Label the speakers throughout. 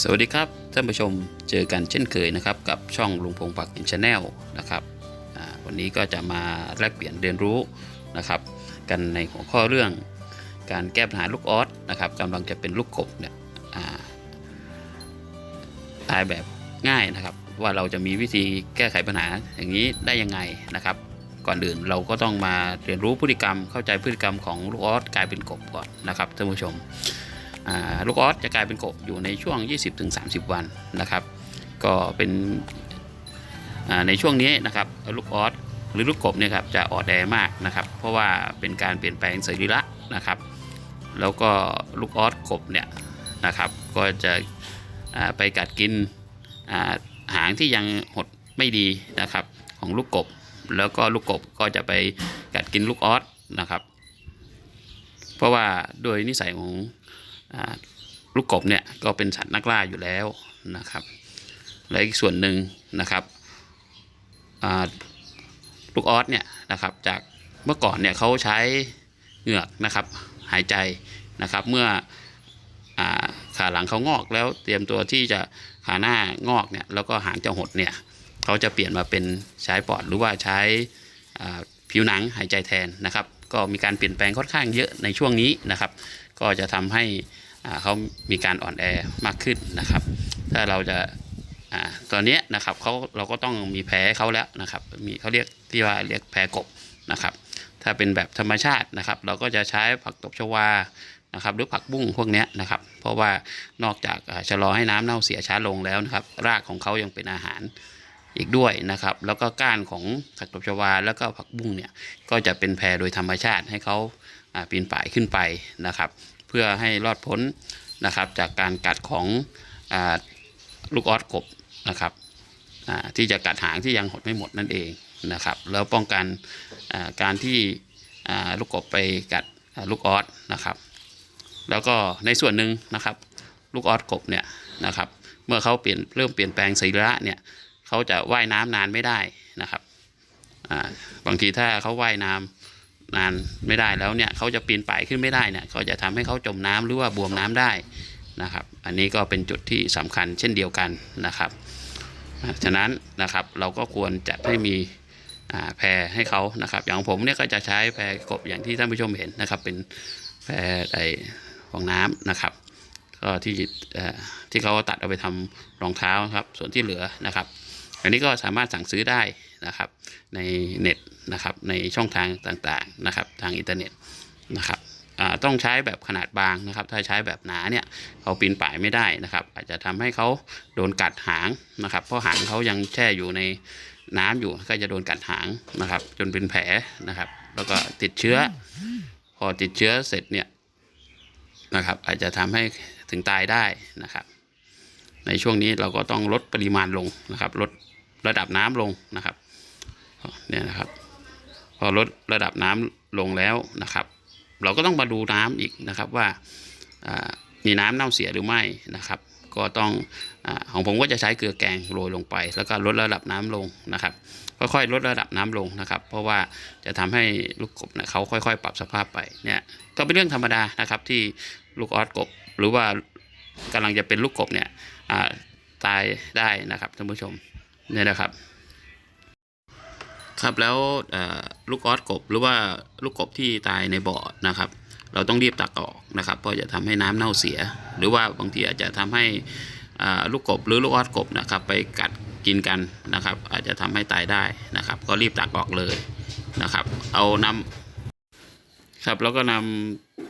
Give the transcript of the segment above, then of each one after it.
Speaker 1: สวัสดีครับท่านผู้ชมเจอกันเช่นเคยนะครับกับช่องลุงพงปักกินชาแนลนะครับวันนี้ก็จะมาแลกเปลี่ยนเรียนรู้นะครับ กันในหัวข้อเรื่องการแก้ปัญหาลูกออสนะครับกำลังจะเป็นลูกกบเนี่ยตายแบบง่ายนะครับ ว่าเราจะมีวิธีแก้ไขปัญหาอย่างนี้ได้ยังไงนะครับ ก่อนอื่นเราก็ต้องมาเรียนรู้พฤติกรรมเข้าใจพฤติกรรมของลูกออสกลายเป็นกบก่อนนะครับท่านผู้ชม ลูกออสจะกลายเป็นกบอยู่ในช่วง 20-30 วันนะครับ ก็เป็นในช่วงนี้นะครับลูกออสหรือลูกกบเนี่ยครับจะอ่อนแอมากนะครับ เพราะว่าเป็นการเปลี่ยนแปลงสรีระนะครับ แล้วก็ลูกออสกบเนี่ยนะครับ ก็จะไปกัดกินหางที่ยังหดไม่ดีนะครับของลูกกบ แล้วก็ลูกกบก็จะไปกัดกินลูกออสนะครับ เพราะว่าโดยนิสัยของ ลูกกบเนี่ยก็เป็นสัตว์นักล่าอยู่แล้วนะครับและอีกส่วนหนึ่งนะครับลูกออสเนี่ยนะครับจากเมื่อก่อนเนี่ยเขาใช้เหงือกนะครับหายใจนะครับเมื่ออขาหลังเขางอกแล้วเตรียมตัวที่จะขาหน้างอกเนี่ยแล้วก็หางจะหดเนี่ยเขาจะเปลี่ยนมาเป็นใช้ปอดหรือว่าใช้ผิวหนังหายใจแทนนะครับ ก็มีการเปลี่ยนแปลงค่อนข้างเยอะในช่วงนี้นะครับ ก็จะทำให้เขามีการอ่อนแอมากขึ้นนะครับ ถ้าเราจะอตอนเนี้ยนะครับเขาเราก็ต้องมีแผลเขาแล้วนะครับมีเขาเรียกที่ว่าเรียกแผลกบนะครับ ถ้าเป็นแบบธรรมชาตินะครับ เราก็จะใช้ผักตบชวานะครับหรือผักบุ้งพวกเนี้ยนะครับ เพราะว่านอกจากชะลอให้น้ำเน่าเสียช้าลงแล้วนะครับ รากของเขายังเป็นอาหารอีกด้วยนะครับ แล้วก็ก้านของผักตบชวาแล้วก็ผักบุ้งเนี่ยก็จะเป็นแพรโดยธรรมชาติให้เขา ปีนป่ายขึ้นไปนะครับ เพื่อให้รอดพ้นนะครับ จากการกัดของอลูกออสกบนะครับที่จะกัดหางที่ยังหดไม่หมดนั่นเองนะครับ แล้วป้องกันการที่ลูกกบไปกัดลูกออสนะครับ แล้วก็ในส่วนหนึ่งนะครับ ลูกออสกบเนี่ยนะครับ เมื่อเขาเปลี่ยนเริ่มเปลี่ยนแปลงสีระเนี่ยเขาจะว่ายน้ำนานไม่ได้นะครับบางทีถ้าเขาว่ายน้ำ นานไม่ได้แล้วเนี่ยเขาจะปีนป่ายขึ้นไม่ได้เนี่ยก็จะทำให้เขาจมน้ำหรือว่าบวมน้ำได้นะครับ อันนี้ก็เป็นจุดที่สำคัญเช่นเดียวกันนะครับฉะนั้นนะครับเราก็ควรจัดให้มีแพรให้เขานะครับอย่างผมเนี่ยก็จะใช้แพรกบอย่างที่ท่านผู้ชมเห็นนะครับ เป็นแพรไอฟองน้ำนะครับก็ที่ที่เขาตัดเอาไปทำรองเท้าครับส่วนที่เหลือนะครับ อันนี้ก็สามารถสั่งซื้อได้ นะครับในเน็ตนะครับในช่องทางต่างๆนะครับทางอินเทอร์เน็ตนะครับต้องใช้แบบขนาดบางนะครับ ถ้าใช้แบบหนาเนี่ยเขาปีนป่ายไม่ได้นะครับ อาจจะทำให้เขาโดนกัดหางนะครับ เพราะหางเขายังแช่อยู่ในน้ำอยู่ก็จะโดนกัดหางนะครับ จนเป็นแผลนะครับ แล้วก็ติดเชื้อ พอติดเชื้อเสร็จเนี่ยนะครับ อาจจะทำให้ถึงตายได้นะครับ ในช่วงนี้เราก็ต้องลดปริมาณลงนะครับ ลดระดับน้ำลงนะครับ เนี่ยนะครับ พอลดระดับน้ำลงแล้วนะครับ เราก็ต้องมาดูน้ำอีกนะครับว่ามีน้ำเน่าเสียหรือไม่นะครับ ก็ต้องอของผมก็จะใช้เกลือแกงโรยลงไป แล้วก็ลดระดับน้ำลงนะครับค่อยๆลดระดับน้ำลงนะครับ เพราะว่าจะทำให้ลูกกบเนี่ยเขาค่อย ๆ ปรับสภาพไปเนี่ยก็เป็นเรื่องธรรมดานะครับที่ลูกออสกบ หรือว่ากำลังจะเป็นลูกกบเนี่ยตายได้นะครับท่านผู้ชมเนี่ยนะครับ ครับแล้วลูกออสกบหรือว่าลูกกบที่ตายในบ่อนะครับ เราต้องรีบตักออกนะครับเพราะจะทำให้น้ำเน่าเสีย หรือว่าบางทีอาจจะทำให้ลูกกบหรือลูกออสกบนะครับ ไปกัดกินกันนะครับ อาจจะทำให้ตายได้นะครับ ก็รีบตักออกเลยนะครับ เอานำครับแล้วก็น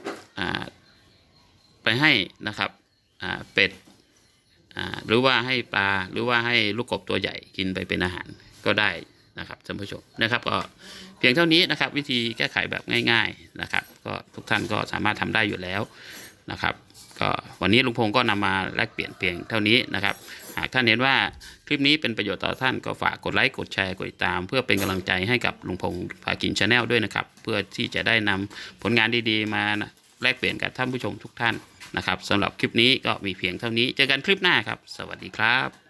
Speaker 1: ำไปให้นะครับเป็ดหรือว่าให้ปลาหรือว่าให้ลูกกบตัวใหญ่กินไปเป็นอาหารก็ได้ นะครับท่านผู้ชมนะครับก็เพียงเท่านี้นะครับ วิธีแก้ไขแบบง่าย ๆนะครับ ก็ทุกท่านก็สามารถทำได้อยู่แล้วนะครับก็วันนี้ลุงพงศ์ก็นำมาแลกเปลี่ยนเพียงเท่านี้นะครับ หากท่านเห็นว่าคลิปนี้เป็นประโยชน์ต่อท่านก็ฝากกดไลค์กดแชร์กดติดตาม เพื่อเป็นกำลังใจให้กับลุงพงศ์พากินชาแนลด้วยนะครับ เพื่อที่จะได้นำผลงานดีๆ มาแลกเปลี่ยนกับท่านผู้ชมทุกท่านนะครับสำหรับคลิปนี้ก็มีเพียงเท่านี้เจอกันคลิปหน้าครับ สวัสดีครับ